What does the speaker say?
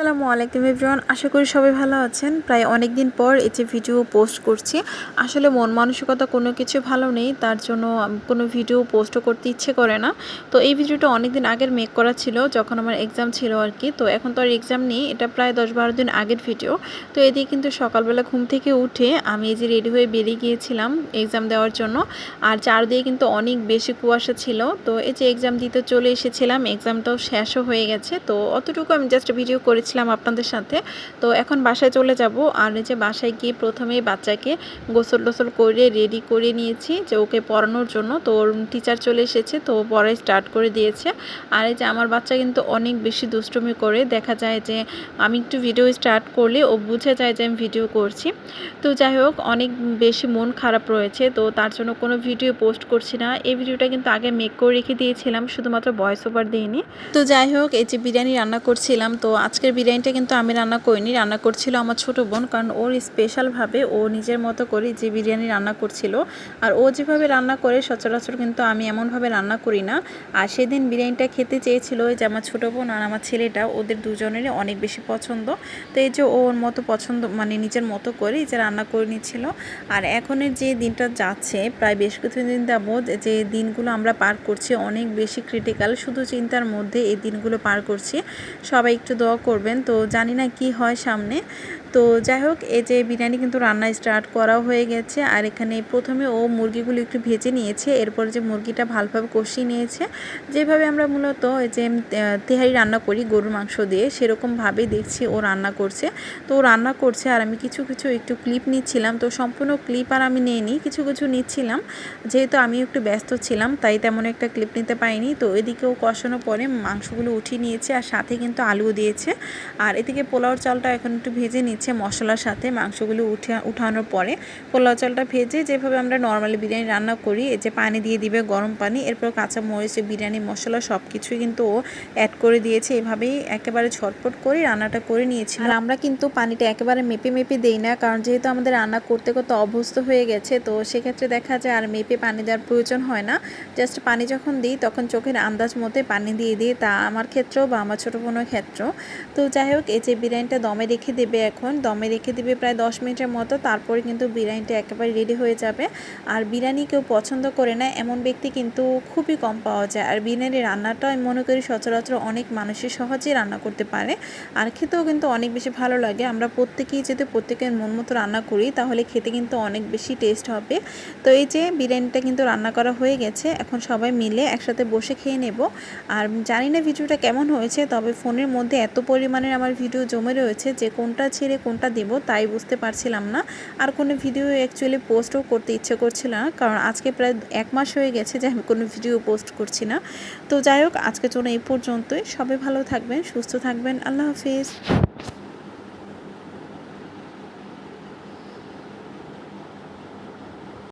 আসসালামু আলাইকুম এভরিওয়ান, আশা করি সবাই ভালো আছেন। প্রায় অনেক দিন পর এই যে ভিডিও পোস্ট করছি। আসলে মন মানসিকতা কোনো কিছু ভালো নেই, তার জন্য কোনো ভিডিও পোস্টও করতে ইচ্ছে করে না। তো এই ভিডিওটা অনেক দিন আগের মেক করা ছিল, যখন আমার এক্সাম ছিল আর কি। তো এখন তো আর এক্সাম নেই, এটা প্রায় দশ বারো দিন আগের ভিডিও। তো এদিকে কিন্তু সকালবেলা ঘুম থেকে উঠে আমি এই যে রেডি হয়ে বেরিয়ে গিয়েছিলাম এক্সাম দেওয়ার জন্য। আর চারদিকে কিন্তু অনেক বেশি কুয়াশা ছিল। তো এই যে এক্সাম দিতে চলে এসেছিলাম এক্সামটাও শেষও হয়ে গেছে। তো অতটুকু আমি জাস্ট ভিডিও করেছিলাম আপনাদের সাথে। তো এখন বাসায় চলে যাব। আর যে বাসায় গিয়ে প্রথমেই বাচ্চাকে গোসল টোসল করে রেডি করে নিয়েছি যে ওকে পড়ানোর জন্য। তো ওর টিচার চলে এসেছে, তো পড়াই স্টার্ট করে দিয়েছে। আর এই যে আমার বাচ্চা কিন্তু অনেক বেশি দুষ্টুমি করে। দেখা যায় যে আমি একটু ভিডিও স্টার্ট করলে ও বুঝে যায় যে আমি ভিডিও করছি। তো যাই হোক, অনেক বেশি মন খারাপ রয়েছে। তো তার জন্য কোনো ভিডিও পোস্ট করছি না। এই ভিডিওটা কিন্তু আগে মেক করে রেখে দিয়েছিলাম, শুধুমাত্র ভয়েস ওভার দিইনি। তো যাই হোক, এই যে বিরিয়ানি রান্না করছিলাম, তো আজকের বিরিয়ানিটা কিন্তু আমি রান্না করিনি, রান্না করছিল আমার ছোট বোন কারণ ওর স্পেশালভাবে ও নিজের মতো করে যে বিরিয়ানি রান্না করছিল আর ও যেভাবে রান্না করে সচরাচর কিন্তু আমি এমনভাবে রান্না করি না। আর সেদিন বিরিয়ানিটা খেতে চেয়েছিল যে আমার ছোটো বোন আর আমার ছেলেটা, ওদের দুজনেরই অনেক বেশি পছন্দ। তো এই যে ওর মতো পছন্দ মানে নিজের মতো করে যে রান্না করে নিচ্ছিল। আর এখনের যে দিনটা যাচ্ছে, প্রায় বেশ কিছুদিন যাবৎ যে দিনগুলো আমরা পার করছি, অনেক বেশি ক্রিটিক্যাল শুধু চিন্তার মধ্যে এই দিনগুলো পার করছি। সবাই একটু দোয়া করবেন। তো জানি না কি হয় সামনে। তো যাই হোক, এই যে বিরিয়ানি কিন্তু রান্না স্টার্ট করাও হয়ে গেছে। আর এখানে প্রথমে ও মুরগিগুলো একটু ভেজে নিয়েছে, এরপর যে মুরগিটা ভালোভাবে কষিয়ে নিয়েছে, যেভাবে আমরা মূলত যে তেহারি রান্না করি গরুর মাংস দিয়ে, সেরকমভাবেই দেখছি ও রান্না করছে। তো ও রান্না করছে আর আমি কিছু কিছু একটু ক্লিপ নিচ্ছিলাম। তো সম্পূর্ণ ক্লিপ আর আমি নিইনি, কিছু কিছু নিচ্ছিলাম। যেহেতু আমি একটু ব্যস্ত ছিলাম, তাই তেমন একটা ক্লিপ নিতে পাইনি তো এদিকেও কষানোর পরে মাংসগুলো উঠিয়ে নিয়েছে আর সাথে কিন্তু আলুও দিয়েছে। আর এদিকে পোলাওর চালটা এখন একটু ভেজে নিচ্ছে। মশলার সাথে মাংসগুলো উঠে, উঠানোর পরে। পোলাও চালটা ভেজে যেভাবে আমরা নর্মালি বিরিয়ানি রান্না করি, এই যে পানি দিয়ে দিবে গরম পানি, এরপর কাঁচা মরিচ, বিরিয়ানি, মশলা সব কিছুই কিন্তু ও অ্যাড করে দিয়েছে। এভাবেই একেবারে ছটপট করে রান্নাটা করে নিয়েছি আর আমরা কিন্তু পানিটা একেবারে মেপে মেপে দেই না, কারণ যেহেতু আমাদের রান্না করতে করতে অভ্যস্ত হয়ে গেছে, তো সেক্ষেত্রে দেখা যায় আর মেপে পানি দেওয়ার প্রয়োজন হয় না। জাস্ট পানি যখন দিই, তখন চোখের আন্দাজ মতে পানি দিয়ে দিই। তা আমার ক্ষেত্রেও বা আমার ছোটো বোনের ক্ষেত্রেও। তো যাই হোক, এই যে বিরিয়ানিটা দমে রেখে দেবে এখন। দমে রেখে দিবে প্রায় দশ মিনিটের মতো, তারপরে কিন্তু বিরিয়ানিটা একেবারে রেডি হয়ে যাবে। আর বিরিয়ানি কেউ পছন্দ করে না, এমন ব্যক্তি কিন্তু খুবই কম পাওয়া যায়। আর বিরিয়ানি রান্নাটা আমি মনে করি সচরাচর অনেক মানুষই সহজেই রান্না করতে পারে। আর খেতেও কিন্তু অনেক বেশি ভালো লাগে। আমরা প্রত্যেকেই যদি প্রত্যেকের মন মতো রান্না করি, তাহলে খেতে কিন্তু অনেক বেশি টেস্ট হবে। তো এই যে বিরিয়ানিটা কিন্তু রান্না করা হয়ে গেছে, এখন সবাই মিলে একসাথে বসে খেয়ে নেব। আর জানি না ভিডিওটা কেমন হয়েছে, তবে ফোনের মধ্যে এত পরিমাণের আমার ভিডিও জমে রয়েছে যে কোনটা ছেড়ে কোনটা দেব তাই বুঝতে পারছিলাম না। আর কোনো ভিডিও অ্যাকচুয়ালি পোস্টও করতে ইচ্ছে করছিল না, কারণ আজকে প্রায় এক মাস হয়ে গেছে যে আমি কোনো ভিডিও পোস্ট করছি না। তো যাই হোক আজকে জন্য এই পর্যন্তই। সবাই ভালো থাকবেন, সুস্থ থাকবেন। আল্লাহ হাফিজ।